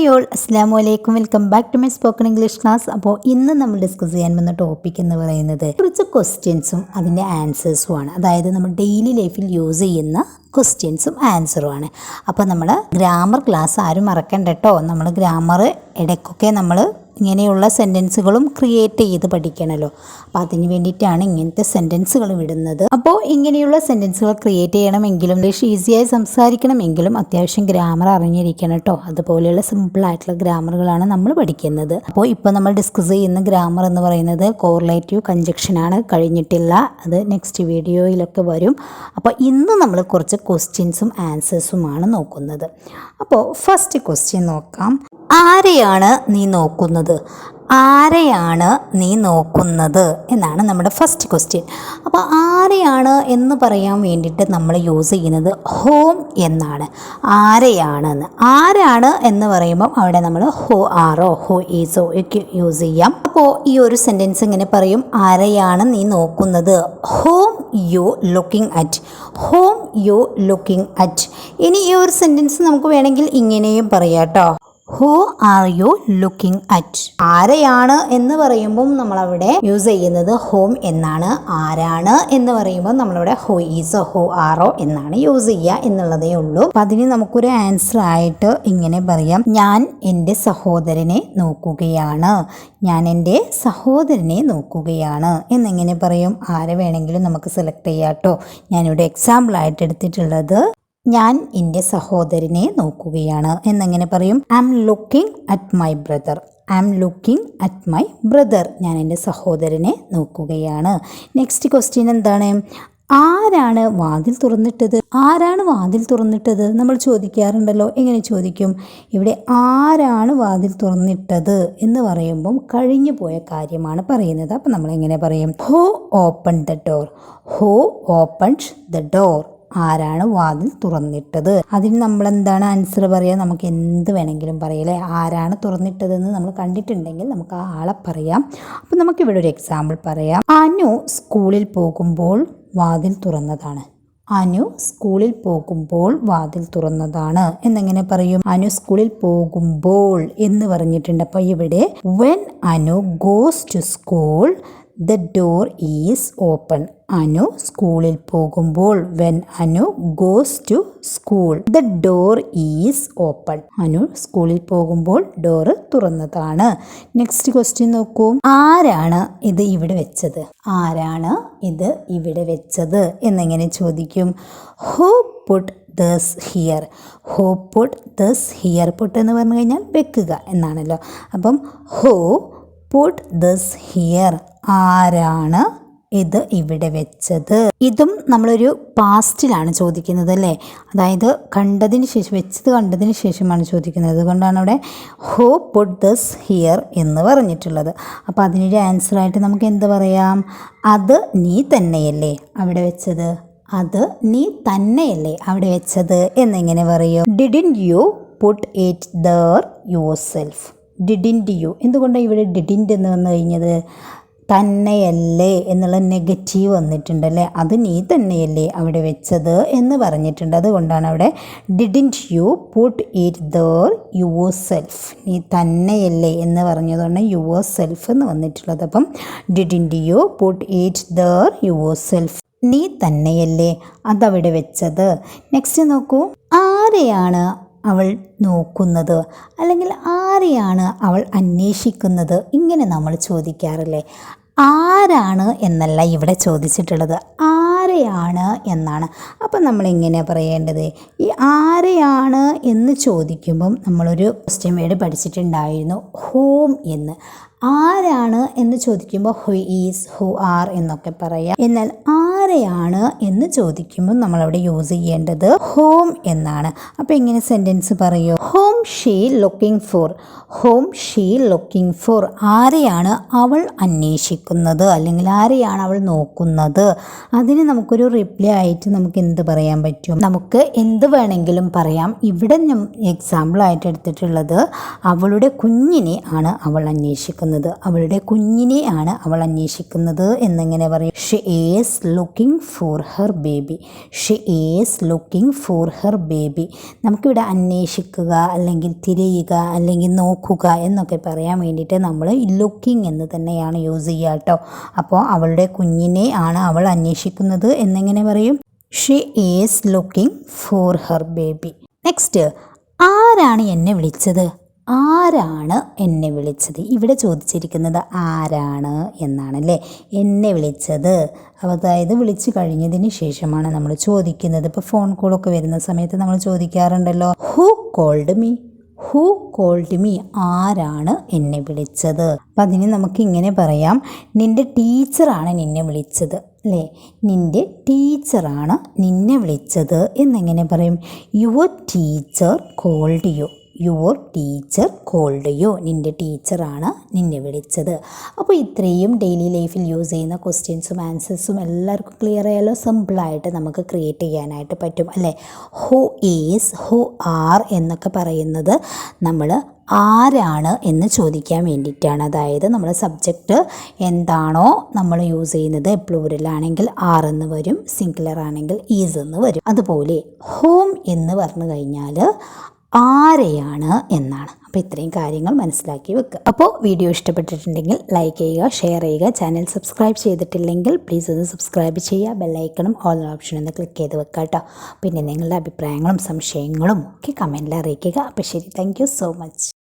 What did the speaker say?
Hi all അസ്സാം വലൈക്കും welcome back to my spoken English class. അപ്പോൾ ഇന്ന് നമ്മൾ ഡിസ്കസ് ചെയ്യാൻ വന്ന ടോപ്പിക് എന്ന് പറയുന്നത് കുറച്ച് ക്വസ്റ്റ്യൻസും അതിന്റെ ആൻസേഴ്സും ആണ്. അതായത് നമ്മൾ ഡെയിലി ലൈഫിൽ യൂസ് ചെയ്യുന്ന ക്വസ്റ്റ്യൻസും ആൻസറും ആണ്. അപ്പോൾ നമ്മൾ ഗ്രാമർ ക്ലാസ് ആരും മറക്കണ്ട കേട്ടോ നമ്മൾ ഗ്രാമർ ഇടയ്ക്കൊക്കെ നമ്മൾ ഇങ്ങനെയുള്ള സെന്റൻസുകളും ക്രിയേറ്റ് ചെയ്ത് പഠിക്കണമല്ലോ അപ്പോൾ അതിന് വേണ്ടിയിട്ടാണ് ഇങ്ങനത്തെ സെന്റൻസുകൾ വിടുന്നത്. അപ്പോൾ ഇങ്ങനെയുള്ള സെന്റൻസുകൾ ക്രിയേറ്റ് ചെയ്യണമെങ്കിലും ഇംഗ്ലീഷ് ഈസിയായി സംസാരിക്കണമെങ്കിലും അത്യാവശ്യം ഗ്രാമർ അറിഞ്ഞിരിക്കണം കേട്ടോ. അതുപോലെയുള്ള സിമ്പിളായിട്ടുള്ള ഗ്രാമറുകളാണ് നമ്മൾ പഠിക്കുന്നത്. അപ്പോൾ ഇപ്പോൾ നമ്മൾ ഡിസ്കസ് ചെയ്യുന്ന ഗ്രാമർ എന്ന് പറയുന്നത് കോറിലേറ്റീവ് കഞ്ചക്ഷനാണ് കഴിഞ്ഞിട്ടില്ല. അത് നെക്സ്റ്റ് വീഡിയോയിലൊക്കെ വരും. അപ്പോൾ ഇന്ന് നമ്മൾ കുറച്ച് ക്വസ്റ്റ്യൻസും ആൻസേഴ്സുമാണ് നോക്കുന്നത്. അപ്പോൾ ഫസ്റ്റ് ക്വസ്റ്റ്യൻ നോക്കാം. ആരെയാണ് നീ നോക്കുന്നത്? ആരെയാണ് നീ നോക്കുന്നത് എന്നാണ് നമ്മുടെ ഫസ്റ്റ് ക്വസ്റ്റ്യൻ അപ്പോൾ ആരെയാണ് എന്ന് പറയാൻ വേണ്ടിയിട്ട് നമ്മൾ യൂസ് ചെയ്യുന്നത് ഹോം എന്നാണ്. ആരെയാണെന്ന്. ആരാണ് എന്ന് പറയുമ്പം അവിടെ നമ്മൾ ഹോ ആറോ ഹോ ഈസോ ഒക്കെ യൂസ് ചെയ്യാം. അപ്പോൾ ഈ ഒരു സെന്റൻസ് ഇങ്ങനെ പറയും ആരെയാണ് നീ നോക്കുന്നത്? Whom you looking at whom you looking at ഇനി ഈ ഒരു സെന്റൻസ് നമുക്ക് വേണമെങ്കിൽ ഇങ്ങനെയും പറയാം കേട്ടോ who are you looking at ആരെയാണ് എന്ന് പറയുമ്പം നമ്മളവിടെ യൂസ് ചെയ്യുന്നത് ഹോം എന്നാണ്. ആരാണ് എന്ന് പറയുമ്പോൾ നമ്മളവിടെ ഹോ ഈസ് ഹോ ആറോ എന്നാണ് യൂസ് ചെയ്യുക എന്നുള്ളതേ ഉള്ളൂ. അപ്പം അതിന് നമുക്കൊരു ആൻസർ ആയിട്ട് ഇങ്ങനെ പറയാം. ഞാൻ എന്റെ സഹോദരനെ നോക്കുകയാണ്. ഞാൻ എന്റെ സഹോദരനെ നോക്കുകയാണ് എന്നിങ്ങനെ പറയും. ആരെ വേണമെങ്കിലും നമുക്ക് സെലക്ട് ചെയ്യാം കേട്ടോ ഞാനിവിടെ എക്സാമ്പിൾ ആയിട്ട് എടുത്തിട്ടുള്ളത് ഞാൻ എന്റെ സഹോദരനെ നോക്കുകയാണ് എന്നെങ്ങനെ പറയും? I'm looking at my brother I'm looking at my brother ഞാൻ എന്റെ സഹോദരനെ നോക്കുകയാണ്. നെക്സ്റ്റ് ക്വസ്റ്റ്യൻ എന്താണ്? ആരാണ് വാതിൽ തുറന്നിട്ടത്? ആരാണ് വാതിൽ തുറന്നിട്ടത്? നമ്മൾ ചോദിക്കാറുണ്ടല്ലോ. എങ്ങനെ ചോദിക്കും? ഇവിടെ ആരാണ് വാതിൽ തുറന്നിട്ടത് എന്ന് പറയുമ്പം കഴിഞ്ഞു പോയ കാര്യമാണ് പറയുന്നത്. അപ്പം നമ്മൾ എങ്ങനെ പറയും? Who open the door who open the door ആരാണ് വാതിൽ തുറന്നിട്ടത്? അതിന് നമ്മൾ എന്താണ് ആൻസർ പറയുക? നമുക്ക് എന്ത് വേണമെങ്കിലും പറയല്ലേ ആരാണ് തുറന്നിട്ടതെന്ന് നമ്മൾ കണ്ടിട്ടുണ്ടെങ്കിൽ നമുക്ക് ആ ആളെ പറയാം. അപ്പം നമുക്കിവിടെ ഒരു എക്സാമ്പിൾ പറയാം. അനു സ്കൂളിൽ പോകുമ്പോൾ വാതിൽ തുറന്നതാണ്. അനു സ്കൂളിൽ പോകുമ്പോൾ വാതിൽ തുറന്നതാണ്. എന്നെങ്ങനെ പറയും? അനു സ്കൂളിൽ പോകുമ്പോൾ എന്ന് പറഞ്ഞിട്ടുണ്ട്. അപ്പോൾ ഇവിടെ when Anu goes to school the door is open Anu സ്കൂളിൽ പോകുമ്പോൾ when Anu goes to school the door is open Anu സ്കൂളിൽ പോകുമ്പോൾ ഡോറ് തുറന്നതാണ്. നെക്സ്റ്റ് ക്വസ്റ്റ്യൻ നോക്കൂ. ആരാണ് ഇത് ഇവിടെ വെച്ചത്? ആരാണ് ഇത് ഇവിടെ വെച്ചത് എന്നെങ്ങനെ ചോദിക്കും? ഹോ പുട്ട് ദസ് ഹിയർ ഹോ പുട്ട് ദസ് ഹിയർ പുട്ട് എന്ന് പറഞ്ഞു കഴിഞ്ഞാൽ വെക്കുക എന്നാണല്ലോ. അപ്പം ഹോ പുട്ട് ദസ് ഹിയർ ആരാണ് ഇത് ഇവിടെ വെച്ചത്? ഇതും നമ്മളൊരു പാസ്റ്റിലാണ് ചോദിക്കുന്നത് അല്ലേ? അതായത് കണ്ടതിന് ശേഷം വെച്ചത് കണ്ടതിന് ശേഷമാണ് ചോദിക്കുന്നത്. അതുകൊണ്ടാണ് അവിടെ ഹോ പുട്ട് ദസ് ഹിയർ എന്ന് പറഞ്ഞിട്ടുള്ളത്. അപ്പോൾ അതിനൊരു ആൻസറായിട്ട് നമുക്ക് എന്ത് പറയാം? അത് നീ തന്നെയല്ലേ അവിടെ വെച്ചത്? അത് നീ തന്നെയല്ലേ അവിടെ വെച്ചത്? എന്നെങ്ങനെ പറയും? Didn't you put it there yourself didn't you എന്തുകൊണ്ടാണ് ഇവിടെ ഡിഡിന്റ് എന്ന് വന്നു കഴിഞ്ഞത്? തന്നെയല്ലേ എന്നുള്ള നെഗറ്റീവ് വന്നിട്ടുണ്ടല്ലേ? അത് നീ തന്നെയല്ലേ അവിടെ വെച്ചത് എന്ന് പറഞ്ഞിട്ടുണ്ട്. അതുകൊണ്ടാണ് അവിടെ didn't you put it there yourself. നീ തന്നെയല്ലേ എന്ന് പറഞ്ഞതുകൊണ്ട് യുവർ സെൽഫ് എന്ന് വന്നിട്ടുള്ളത്. അപ്പം didn't you put it there yourself. നീ തന്നെയല്ലേ അതവിടെ വെച്ചത്? നെക്സ്റ്റ് നോക്കൂ. ആരെയാണ് അവൾ നോക്കുന്നത്. അല്ലെങ്കിൽ ആരെയാണ് അവൾ അന്വേഷിക്കുന്നത്? ഇങ്ങനെ നമ്മൾ ചോദിക്കാറില്ലേ? ആരാണ് എന്നല്ല ഇവിടെ ചോദിച്ചിട്ടുള്ളത്. ആരെയാണ് എന്നാണ്. അപ്പം നമ്മൾ എങ്ങനെ പറയേണ്ടത്. ഈ ആരെയാണ് എന്ന് ചോദിക്കുമ്പം നമ്മളൊരു ക്വസ്റ്റ്യൻ വേർഡ് പഠിച്ചിട്ടുണ്ടായിരുന്നു. ഹോം എന്ന്. ആരാണ് എന്ന് ചോദിക്കുമ്പോൾ ഹു ഈസ് ഹു ആർ എന്നൊക്കെ പറയാം. എന്നാൽ ആരെയാണ് എന്ന് ചോദിക്കുമ്പോൾ നമ്മളവിടെ യൂസ് ചെയ്യേണ്ടത് ഹോം എന്നാണ്. അപ്പോൾ എങ്ങനെ സെന്റൻസ് പറയൂ? Whom she looking for whom she looking for ആരെയാണ് അവൾ അന്വേഷിക്കുന്നത്? അല്ലെങ്കിൽ ആരെയാണ് അവൾ നോക്കുന്നത്? അതിന് നമുക്കൊരു റിപ്ലൈ ആയിട്ട് നമുക്ക് എന്ത് പറയാൻ പറ്റും? നമുക്ക് എന്ത് വേണമെങ്കിലും പറയാം. ഇവിടെ എക്സാമ്പിൾ ആയിട്ട് എടുത്തിട്ടുള്ളത് അവളുടെ കുഞ്ഞിനെ ആണ് അവൾ അന്വേഷിക്കുന്നത്. അവളുടെ കുഞ്ഞിനെ ആണ് അവൾ അന്വേഷിക്കുന്നത് എന്നിങ്ങനെ പറയും. She look looking for her baby she is looking for her baby നമുക്കിവിടെ അന്വേഷിക്കുക അല്ലെങ്കിൽ തിരയുക അല്ലെങ്കിൽ നോക്കുക എന്നൊക്കെ പറയാൻ വേണ്ടിയിട്ട് നമ്മൾ ലുക്കിംഗ് എന്ന് തന്നെയാണ് യൂസ് ചെയ്യുക കേട്ടോ. അപ്പോൾ അവളുടെ കുഞ്ഞിനെ ആണ് അവൾ അന്വേഷിക്കുന്നത് എന്നെങ്ങനെ പറയും? She is looking for her baby next ആരാണ് എന്നെ വിളിച്ചത്? ആരാണ് എന്നെ വിളിച്ചത്? ഇവിടെ ചോദിച്ചിരിക്കുന്നത് ആരാണ് എന്നാണല്ലേ? എന്നെ വിളിച്ചത്. അതായത് വിളിച്ചു കഴിഞ്ഞതിന് ശേഷമാണ് നമ്മൾ ചോദിക്കുന്നത്. ഇപ്പോൾ ഫോൺ കോളൊക്കെ വരുന്ന സമയത്ത് നമ്മൾ ചോദിക്കാറുണ്ടല്ലോ. Who called me who called me ആരാണ് എന്നെ വിളിച്ചത്? അപ്പം അതിന് നമുക്ക് ഇങ്ങനെ പറയാം. നിന്റെ ടീച്ചറാണ് നിന്നെ വിളിച്ചത് അല്ലേ? നിന്റെ ടീച്ചറാണ് നിന്നെ വിളിച്ചത് എന്നെങ്ങനെ പറയും? Your teacher called you your teacher called you നിന്റെ ടീച്ചറാണ് നിന്നെ വിളിച്ചത്. അപ്പോൾ ഇത്രയും ഡെയിലി ലൈഫിൽ യൂസ് ചെയ്യുന്ന ക്വസ്റ്റ്യൻസും ആൻസേഴ്സും എല്ലാവർക്കും ക്ലിയർ ആയാലോ? സിമ്പിളായിട്ട് നമുക്ക് ക്രിയേറ്റ് ചെയ്യാനായിട്ട് പറ്റും അല്ലേ? ഹു ഈസ് ഹു ആർ എന്നൊക്കെ പറയുന്നത് നമ്മൾ ആരാണ് എന്ന് ചോദിക്കാൻ വേണ്ടിയിട്ടാണ്. അതായത് നമ്മുടെ സബ്ജക്റ്റ് എന്താണോ നമ്മൾ യൂസ് ചെയ്യുന്നത് പ്ലൂരലാണെങ്കിൽ ആർ എന്ന് വരും സിംഗുലർ ആണെങ്കിൽ ഈസ് എന്ന് വരും. അതുപോലെ ഹോം എന്ന് പറഞ്ഞു കഴിഞ്ഞാൽ ആരെയാണ് എന്നാണ്. അപ്പോൾ ഇത്രയും കാര്യങ്ങൾ മനസ്സിലാക്കി വെക്കുക അപ്പോൾ വീഡിയോ ഇഷ്ടപ്പെട്ടിട്ടുണ്ടെങ്കിൽ ലൈക്ക് ചെയ്യുക ഷെയർ ചെയ്യുക ചാനൽ സബ്സ്ക്രൈബ് ചെയ്തിട്ടില്ലെങ്കിൽ പ്ലീസ് ഒന്ന് സബ്സ്ക്രൈബ് ചെയ്യുക ബെല്ലൈക്കണും ഓൾ ഓപ്ഷൻ ഒന്ന് ക്ലിക്ക് ചെയ്ത് വെക്കുക കേട്ടോ പിന്നെ നിങ്ങളുടെ അഭിപ്രായങ്ങളും സംശയങ്ങളും ഒക്കെ കമന്റിൽ അറിയിക്കുക. അപ്പോൾ ശരി താങ്ക് സോ മച്ച്